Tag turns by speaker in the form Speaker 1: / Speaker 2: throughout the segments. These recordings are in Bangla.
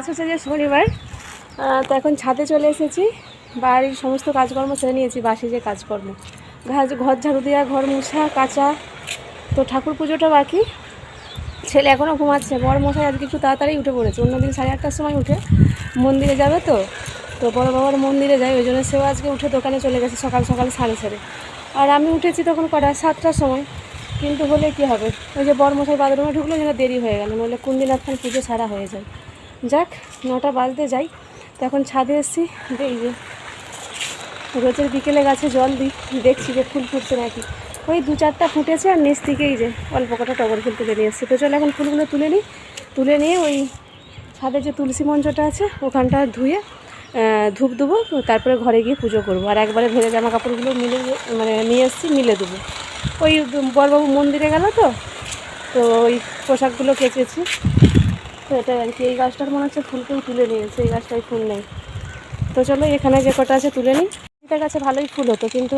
Speaker 1: আজ হচ্ছে যে শনিবার তো এখন ছাদে চলে এসেছি। বাড়ির সমস্ত কাজকর্ম সেরে নিয়েছি, বাসি যে কাজকর্ম। ঘর ঘর ঝাড়ু দেওয়া, ঘর মোছা, কাচা, তো ঠাকুর পুজোটা বাকি। ছেলে এখনও ঘুমাচ্ছে বড় মশাই আজকে একটু তাড়াতাড়ি উঠে পড়েছে। অন্যদিন সাড়ে আটটার সময় উঠে মন্দিরে যাবে তো তো বড় বাবার মন্দিরে যায়, ওই জন্য সেও আজকে উঠে দোকানে চলে গেছে সকাল সকাল সাড়ে ছেড়ে আর আমি উঠেছি তখন কটা, সাতটার সময়, কিন্তু হলে কি হবে? ওই যে বড় মশাই বাথরুমে ঢুকলো, যেন দেরি হয়ে গেল, নইলে কোন দিন আপনার পুজো সারা হয়ে যায়। যাক, নটা বাজতে যাই। তো এখন ছাদে এসেছি এই যে রোজের বিকেলে গাছে জল দিই, দেখছি যে ফুল ফুটছে নাকি। ওই দু চারটা ফুটেছে আর নিচ থেকেই যে অল্প কটা টগর ফুল তুলে নিয়ে এসছি। তো চলো এখন ফুলগুলো তুলে নিই। তুলে নিয়ে ওই ছাদে যে তুলসী মঞ্চটা আছে, ওখানটা ধুয়ে ধূপ দেবো, তারপরে ঘরে গিয়ে পুজো করব। আর একবারে ভেজা জামা কাপড়গুলো মিলে মানে নিয়ে এসেছি, মিলে দেবো। ওই বড়বাবু মন্দিরে গেল তো তো ওই পোশাকগুলো কেচেছি। তো এটা আর কি। এই গাছটার মনে হচ্ছে ফুলকেও তুলে নিয়েছে, এই গাছটায় ফুল নেই। তো চলো, এখানে যে কটা আছে তুলে নিই। এটা গাছে ভালোই ফুল হতো, কিন্তু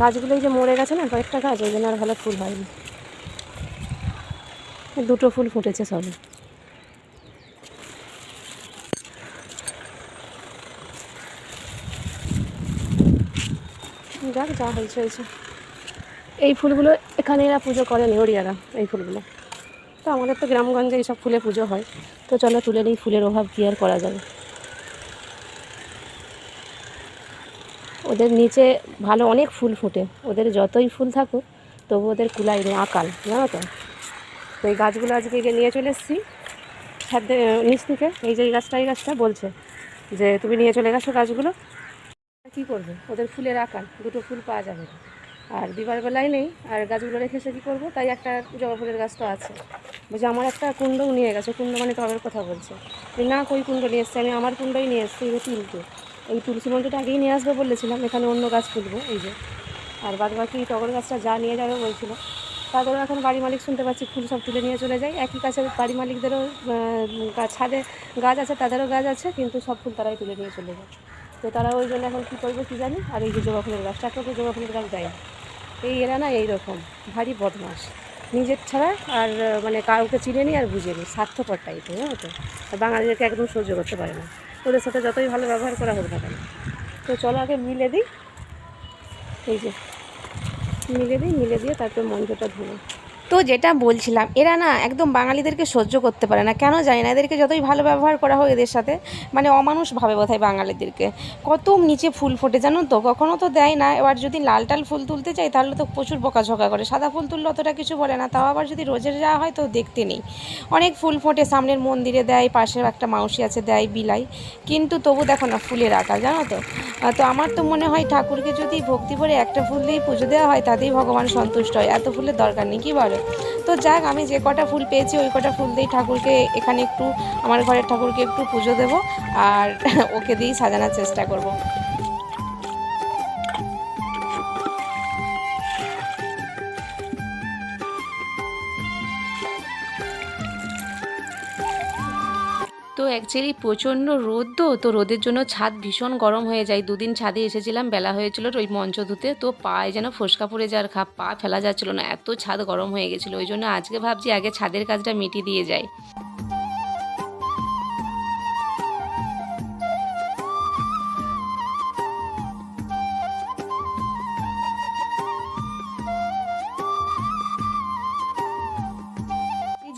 Speaker 1: গাছগুলোই যে মরে গেছে না, কয়েকটা গাছ, ওই জন্য আর ভালো ফুল হয়নি। দুটো ফুল ফুটেছে সবে। যাক, যা হয়েছে হয়েছে। এই ফুলগুলো এখানে এরা পুজো করেনি, ওড়িয়ারা, এই ফুলগুলো। তো আমাদের তো গ্রামগঞ্জে এইসব ফুলে পুজো হয়। তো চলো তুলে নিই ফুলের অভাব কী আর করা যাবে ওদের নিচে ভালো অনেক ফুল ফোটে। ওদের যতই ফুল থাকুক, তবু ওদের কুলাই নেই, আকাল, জানো তো? এই গাছগুলো আজকে গিয়ে নিয়ে চলে এসেছি। ছাদে নিচ থেকে, এই যে এই গাছটা এই গাছটা বলছে যে তুমি নিয়ে চলে গেছো গাছগুলো। কী করবে? ওদের ফুলের আকাল, দুটো ফুল পাওয়া যাবে আর দিবার বেলায় নেই, আর গাছগুলো রেখে সে কী করব? তাই একটা জবা ফুলের গাছ তো আছে। বলছে, আমার একটা কুণ্ডও নিয়ে গেছে, কুণ্ড মানে টবের কথা বলছে। না, কই কুণ্ড নিয়ে এসছে? আমি আমার কুণ্ডই নিয়ে এসেছি, এই তিনটে। এই তুলসী মঞ্চটা আগেই নিয়ে আসবে বলেছিলাম, এখানে অন্য গাছ তুলবো এই যে। আর বাদ বাকি টগর গাছটা যা নিয়ে যাবে বলছিল। তাদেরও এখন বাড়ি মালিক শুনতে পাচ্ছি, ফুল সব তুলে নিয়ে চলে যায়। একই কাছে বাড়ি মালিকদেরও ছাদে গাছ আছে, তাদেরও গাছ আছে, কিন্তু সব ফুল তারাই তুলে নিয়ে চলে যায়। তো তারা ওই জন্য এখন কী করবে কী জানি? আর এই যে জবা ফুলের গাছটা তো জবা ফুলের গাছ দেয়। এই এরা না এইরকম, ভারী বদমাস নিজের ছাড়া আর মানে কাউকে চিনে নি আর বুঝে নি। স্বার্থপর টাইপের হ্যাঁ তো। বাঙালিদেরকে একদম সহ্য করতে পারে না। ওদের সাথে যতই ভালো ব্যবহার করা হোক না কেন। তো চলো আগে মিলে দিই। এই যে, মিলে দিই, মিলে দিয়ে তারপর মঞ্চটা ধুলো তো যেটা বলছিলাম, এরা না একদম বাঙালিদেরকে সহ্য করতে পারে না। কেন জানি না, এদেরকে যতই ভালো ব্যবহার করা হয় এদের সাথে মানে অমানুষ ভাবে বোধহয় বাঙালিদেরকে। কত নিচে ফুল ফোটে, জানো তো? কখনো তো দেয় না, এবার যদি লাল টাল ফুল তুলতে চাই তাহলে তো প্রচুর বকাঝকা করে। সাদা ফুল তুললে অতটা কিছু বলে না, তাও আবার যদি রোজের যাওয়া হয় তো দেখতে নেই। অনেক ফুল ফোটে, সামনের মন্দিরে দেয়, পাশের একটা মাউসি আছে, দেয়, বিলাই। কিন্তু তবু দেখো না, ফুলের আকার, জানো তো? তো আমার তো মনে হয় ঠাকুরকে যদি ভক্তি করে একটা ফুল দিয়েই পুজো দেওয়া হয়, তাতেই ভগবান সন্তুষ্ট হয়। এত ফুলের দরকার নেই, কি বলো? তো যাক, আমি যে কটা ফুল পেয়েছি, ওই কটা ফুল দিয়েই ঠাকুরকে এখানে একটু, আমার ঘরের ঠাকুরকে একটু পুজো দেব আর ওকে দিয়েই সাজানোর চেষ্টা করব। তো অ্যাকচুয়ালি প্রচণ্ড রোদ তো তো রোদের জন্য ছাদ ভীষণ গরম হয়ে যায়। দুদিন ছাদে এসেছিলাম, বেলা হয়েছিল ওই মঞ্চ ধুতে, তো পায়ে যেন ফোসকা পড়ে যাওয়ার খাপ, পা ফেলা যাচ্ছিল না, এত ছাদ গরম হয়ে গেছিল। ওই জন্য আজকে ভাবছি আগে ছাদের কাজটা মিটিয়ে দিয়ে যাই।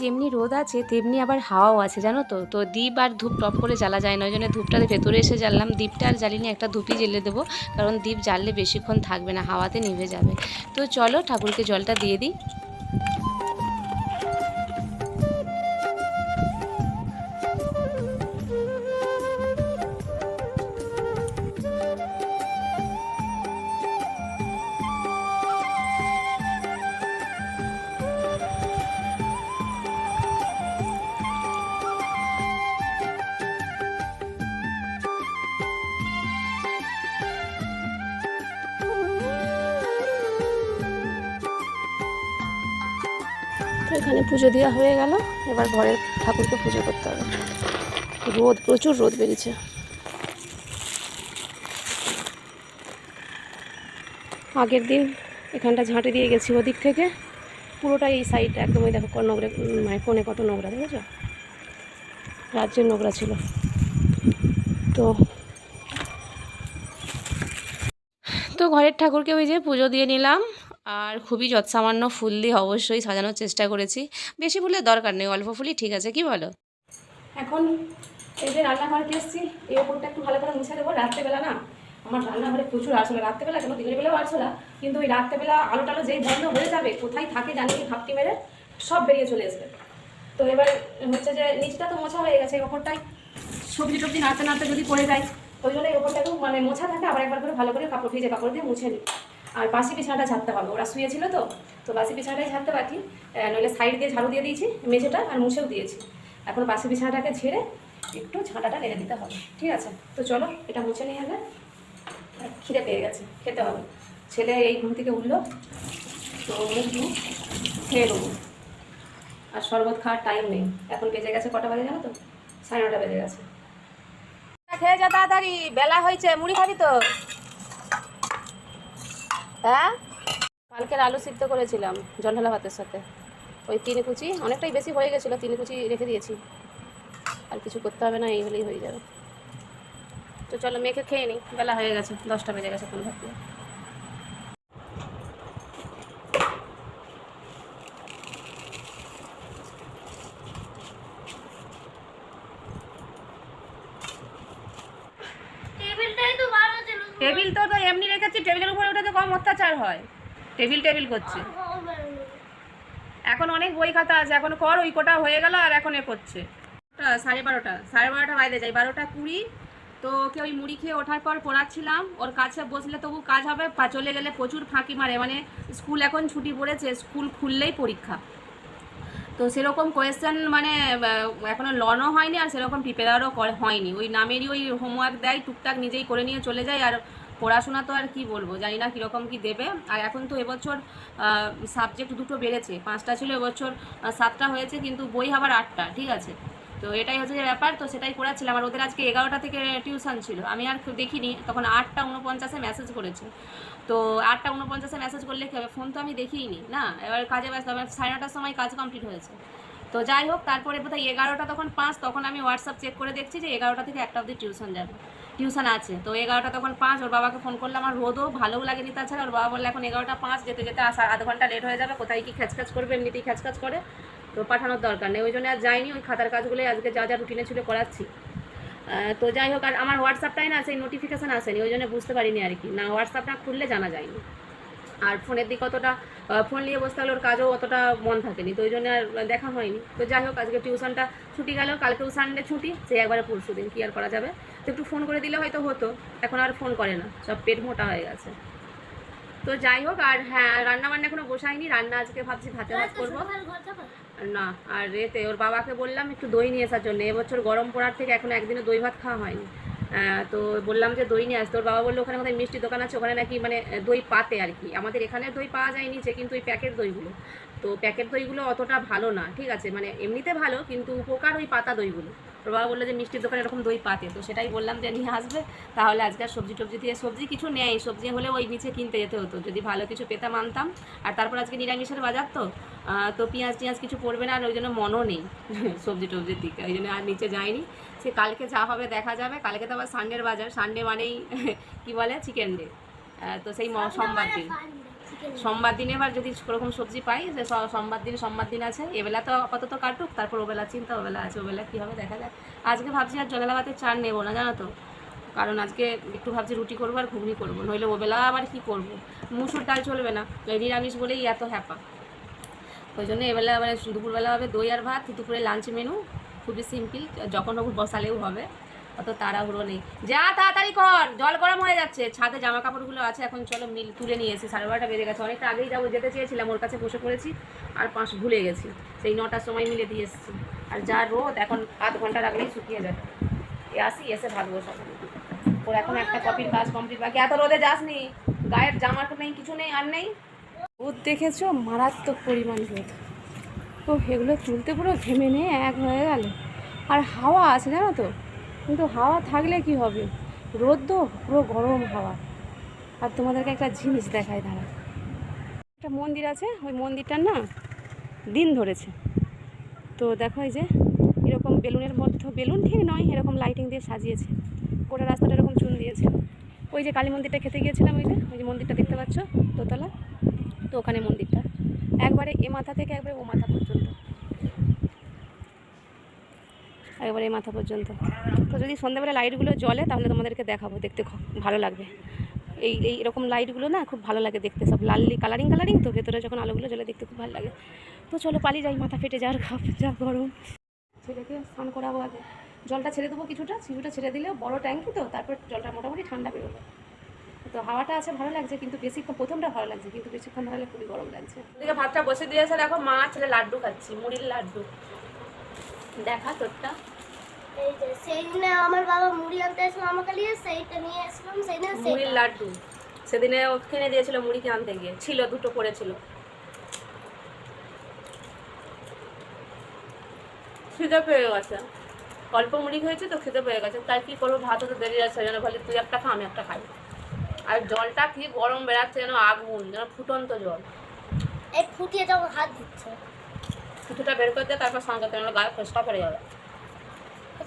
Speaker 1: যেমনি রোদ আছে, তেমনি আবার হাওয়াও আছে, জানো তো? তো দ্বীপ আর ধূপ টপ করে জ্বালা যায় না ওই জন্য ধূপটা ভেতরে এসে জ্বাললাম। দ্বীপটা আর জ্বালিনি, একটা ধূপই জ্বেলে দেবো, কারণ দ্বীপ জ্বাললে বেশিক্ষণ থাকবে না, হাওয়াতে নিভে যাবে। তো চলো ঠাকুরকে জলটা দিয়ে দিই। এখানে পুজো দেওয়া হয়ে গেল। এবার ঘরের ঠাকুরকে পুজো করতে হবে। রোদ, প্রচুর রোদ বেরিয়েছে। আগের দিন এখানটা ঝাঁটে দিয়ে গেছি ওদিক থেকে। পুরোটাই এই সাইডটা একদম ওই দেখো নোংরা মানে ফোনে কত নোংরা, দেখেছ? রাজ্যের নোংরা ছিল। তো তো ঘরের ঠাকুরকে ওই যে পুজো দিয়ে নিলাম। আর খুবই যৎসামান্য ফুল দিয়ে অবশ্যই সাজানোর চেষ্টা করেছি। বেশি ফুলের দরকার নেই, অল্প ফুলই ঠিক আছে, কি বলো? এখন এই যে রান্না রান্নাঘরকে এসেছি, এই ওপরটা একটু ভালো করে মুছে দেবো। রাত্রেবেলা না, আমার রান্নাঘরে প্রচুর আরশোলা, রাত্রেবেলা কেন, দিনের বেলাও আরশোলা, কিন্তু ওই রাত্রেবেলা আলো টালো যেই বন্ধ হয়ে যাবে, কোথায় থাকে জানি ঘাপটি মেরে সব বেরিয়ে চলে আসবে। তো এবার হচ্ছে যে নিচটা তো মোছা হয়ে গেছে ওপরটাই সবজি টবজি নাড়তে নাড়তে যদি পড়ে যায় ওই জন্য এই ওপরটাকেও মানে মোছা থাকে, আবার একবার করে ভালো করে কাপড় ভিজে কাপড় দিয়ে মুছে নিই আর বাসি বিছানাটা ঝাড়তে হবে। ওরা শুয়েছিল তো তো বাসি বিছানাটাই ঝাড়তে আহ, নইলে সাইড দিয়ে ঝাড়ু দিয়ে দিয়েছি মেঝেটা আর মুছেও দিয়েছি। এখন বাসি বিছানাটাকে ঝেড়ে একটু ঝাঁটাটা নেড়ে দিতে হবে। ঠিক আছে? তো চলো এটা মুছে নিয়ে আগে খিদে পেয়ে গেছে খেতে হবে। ছেলে এই ঘুম থেকে উঠল তো একটু খেয়ে নেব। আর শরবত খাওয়ার টাইম নেই। এখন বেজে গেছে কটা বাজে জানো তো? সাড়ে নটা বেজে গেছে। খেয়ে যা তাড়াতাড়ি বেলা হয়েছে মুড়ি খাবি তো? হ্যাঁ? কালকের আলু সিদ্ধ করেছিলাম, জলঢালা ভাতের সাথে। ওই তিন কুচি, অনেকটাই বেশি হয়ে গেছিল, তিন কুচি রেখে দিয়েছি। আর কিছু করতে হবে না, এই হলেই হয়ে যাবে। তো চলো মেখে খেয়ে নিই বেলা হয়ে গেছে, দশটা বেজে গেছে কোনো ভাবতে
Speaker 2: টেবিলটাই তো ভালো ছিল
Speaker 1: টেবিল তো তো এমনি রেখেছি টেবিলের উপরে উঠে তো কম অত্যাচার হয়। টেবিল টেবিল করছে। এখন অনেক বই খাতা আছে। এখন কর ওই কোটা হয়ে গেল আর এখন এ করছে। সাড়ে বারোটা সাড়ে বারোটা বাইরে যাই। বারোটা কুড়ি। তো ওকে ওই মুড়ি খেয়ে ওঠার পর পড়াচ্ছিলাম। ওর কাছে বসলে তবু কাজ হবে। চলে গেলে প্রচুর ফাঁকি মারে। মানে স্কুল এখন ছুটি পড়েছে। স্কুল খুললেই পরীক্ষা। তো সেরকম কোয়েশ্চেন মানে আহ, এখনও লনও হয়নি আর সেরকম প্রিপেয়ারও হয়নি। ওই নামেরই ওই হোমওয়ার্ক দেয় টুকটাক নিজেই করে নিয়ে চলে যায়। আর পড়াশোনা তো আর কি বলব, জানি না কীরকম কি দেবে। আর এখন তো এবছর সাবজেক্ট দুটো বেড়েছে, পাঁচটা ছিল এবছর সাতটা হয়েছে, কিন্তু বই আবার আটটা, ঠিক আছে? তো এটাই হচ্ছে যে ব্যাপার, তো সেটাই করাচ্ছিলাম। আর ওদের আজকে এগারোটা থেকে টিউশন ছিল। আমি আর দেখিনি, তখন আটটা উনপঞ্চাশে মেসেজ করেছে। তো আটটা উনপঞ্চাশে মেসেজ করলে কী হবে? ফোন তো আমি দেখিইনি না? এবার কাজে ব্যস্ত, আমার সাড়ে নটার সময় কাজ কমপ্লিট হয়েছে। তো যাই হোক, তারপরে বোধহয় এগারোটা তখন পাঁচ, তখন আমি হোয়াটসঅ্যাপ চেক করে দেখছি যে এগারোটা থেকে একটা অবধি টিউশন যাবে। টিউশন আছে। তো এগারোটা তখন পাঁচ, ওর বাবাকে ফোন করলাম আমার রোদও ভালোও লাগেনি তাছাড়া। ওর বাবা বললে, এখন এগারোটা পাঁচ, যেতে যেতে আসা আধ ঘণ্টা লেট হয়ে যাবে। কোথায় কি খ্যাচখ্যাচ করবে? এমনিতেই খ্যাচখ্যাচ করে। তো পাঠানোর দরকার নেই। ওই জন্য আর যাইনি। ওই খাতার কাজগুলোই আজকে যা যা রুটিনে ছিল করাচ্ছি। তো যাই হোক, আর আমার হোয়াটসঅ্যাপটাই না, সেই নোটিফিকেশান আসেনি। ওই জন্য বুঝতে পারিনি আর কি। না হোয়াটসঅ্যাপটা খুললে জানা যায়নি। আর ফোনের দিকে অতটা ফোন নিয়ে বসতে হলে ওর কাজও অতটা মন থাকেনি। তো ওই জন্য আর দেখা হয়নি। তো যাই হোক, আজকে টিউশনটা ছুটি গেল। কালকেও সানডে ছুটি, সে একবারে পরশু দিন কী আর করা যাবে? তো একটু ফোন করে দিলে হয়তো হতো। এখন আর ফোন করে না। সব পেট মোটা হয়ে গেছে। তো যাই হোক, আর হ্যাঁ রান্না বান্না এখনও বসাইনি রান্না আজকে ভাবছি ভাতে ভাত করব। না, আর এতে ওর বাবাকে বললাম একটু দই নিয়ে আসার জন্য। এবছর গরম পড়ার থেকে এখন একদিনে দই ভাত খাওয়া হয়নি। তো বললাম যে দই নিয়ে আসতে। ওর বাবা বলল, ওখানে কোথায় মিষ্টি দোকান আছে? ওখানে নাকি মানে দই পাতে আর কি। আমাদের এখানে দই পাওয়া যায় নিচে কিন্তু ওই প্যাকেট দইগুলো। তো প্যাকেট দইগুলো অতটা ভালো না, ঠিক আছে? মানে এমনিতে ভালো, কিন্তু উপকার ওই পাতা দইগুলো। ওর বাবা বলল যে মিষ্টির দোকানে এরকম দই পাতে। তো সেটাই বললাম যে নিয়ে আসবে। তাহলে আজকে আর সবজি টবজি দিয়ে সবজি কিছু নেই। সবজি হলে ওই নিচে কিনতে যেতে হতো। যদি ভালো কিছু পেতাম আনতাম। আর তারপর আজকে নিরামিষের বাজার তো তো পেঁয়াজ টিয়াজ কিছু পড়বে না আর ওই জন্য মনও নেই সবজি টবজির দিকে। ওই জন্য আর নিচে যায়নি সে কালকে যা হবে দেখা যাবে। কালকে তো আবার সানডের বাজার। সানডে মানেই কি বলে? চিকেন ডে তো সেই সোমবার দিন। সোমবার দিনে এবার যদি ওরকম সবজি পাই, যে সোমবার দিন সোমবার দিন আছে, এবেলা তো আপাতত কাটুক, তারপর ওবেলা চিন্তা, ওবেলা আছে, ওবেলা কী হবে দেখা যাক। আজকে ভাবছি আর জলেলা ভাতের চার নেব না, জানো তো? কারণ আজকে একটু ভাবছি রুটি করব আর ঘুগনি করব, নইলে ওবেলা আবার কি করব? মুসুর ডাল চলবে না নিরামিষ বলেই এত হ্যাপা। ওই জন্য এবেলা মানে দুপুরবেলা হবে দই আর ভাত, দুপুরে লাঞ্চ মেনু খুবই সিম্পল যখন তখন বসালেও হবে। অত তাড়াহুড়ো নেই। যা তাড়াতাড়ি কর, জল গরম হয়ে যাচ্ছে। ছাদে জামা কাপড়গুলো আছে, এখন চলো মিল তুলে নিয়ে এসে সাড়ে বারোটা বেজে গেছে। অনেকটা আগেই যাব, যেতে চেয়েছিলাম, ওর কাছে বসে পড়েছি আর পাঁচ ভুলে গেছি। সেই নটার সময় মিলে দিয়ে এসেছি। আর যা রোদ, এখন আধ ঘণ্টা রাখলেই শুকিয়ে যাবে। এ আসি, এসে ভাত বসাবো। ওর এখন একটা কপির কাজ কমপ্লিট বাকি। এত রোদে যাসনি? গায়ের জামা তো নেই, কিছু নেই, আর নেই? রোদ দেখেছ? মারাত্মক পরিমাণ রোদ। ও এগুলো তুলতে পুরো ঘেমে নিয়ে এক হয়ে গেল। আর হাওয়া আছে জানো তো? কিন্তু হাওয়া থাকলে কি হবে? রোদ তো পুরো গরম হাওয়া। আর তোমাদেরকে একটা জিনিস দেখায় দাঁড়া একটা মন্দির আছে, ওই মন্দিরটার না দিন ধরেছে। তো দেখো এই যে, এরকম বেলুনের মধ্যে, বেলুন ঠিক নয়, এরকম লাইটিং দিয়ে সাজিয়েছে। গোটা রাস্তাটা এরকম চুন দিয়েছে। ওই যে কালী মন্দিরটা খেতে গিয়েছিলাম, ওই যে ওই যে মন্দিরটা দেখতে পাচ্ছ, দোতলা? তো ওখানে মন্দিরটা। একবারে এ মাথা থেকে, একবারে ও মাথা পর্যন্ত। একবারে এই মাথা পর্যন্ত। তো যদি সন্ধ্যাবেলা লাইটগুলো জ্বলে, তাহলে তোমাদেরকে দেখাবো, দেখতে খুব ভালো লাগবে। এই এই এরকম লাইটগুলো না খুব ভালো লাগে দেখতে, সব লালি কালারিং কালারিং তো ভেতরে যখন আলোগুলো জ্বলে দেখতে খুব ভালো লাগে। তো চলো পালিয়ে যাই, মাথা ফেটে যাওয়ার খাপ যা গরম। ছেলেকে স্নান করাবো আগে। জলটা ছেড়ে দেবো কিছুটা কিছুটা ছেড়ে দিলে বড় ট্যাঙ্কি তো, তারপর জলটা মোটামুটি ঠান্ডা বেরোবে। তো হাওয়াটা আছে, ভালো লাগছে, কিন্তু বেশিক্ষণ, প্রথমটা ভালো লাগছে, কিন্তু বেশিক্ষণ ধরে খুবই গরম লাগছে। ওদিকে ভাতটা বসে দিয়েছে, দেখো মা, ছেলে লাড্ডু খাচ্ছি, মুড়ির লাড্ডু। দেখা তোরটা।
Speaker 2: এই যে সেই দিনে আমার বাবা মুড়ি আনতে এসেছিল আমাকে নিয়ে সেইটা নিয়ে এসলাম সেই দিনে
Speaker 1: মুড়ির লাড্ডু। সেদিনে কিনে দিয়েছিল মুড়ি আনতে গিয়ে। ছিল দুটো পড়েছিল। খিদে পেয়ে গেছে। অল্প মুড়ি খেয়েছে তো খিদে পেয়ে গেছে। তাই কি করব? ভাতও তো দেরি আছে যেন বলে তুই একটা খা আমি একটা খাই। আর জলটা কি গরম বেড়াচ্ছে যেন আগুন যেন ফুটন্ত জল।
Speaker 2: এই ফুটিয়ে যখন হাত দিচ্ছে।
Speaker 1: ফুটুটা বের করতে তারপর সঙ্গে তেমন গায়ে ফেসটা পড়ে যাবে।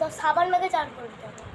Speaker 2: তো সাবান মেখে চান করতে হবে।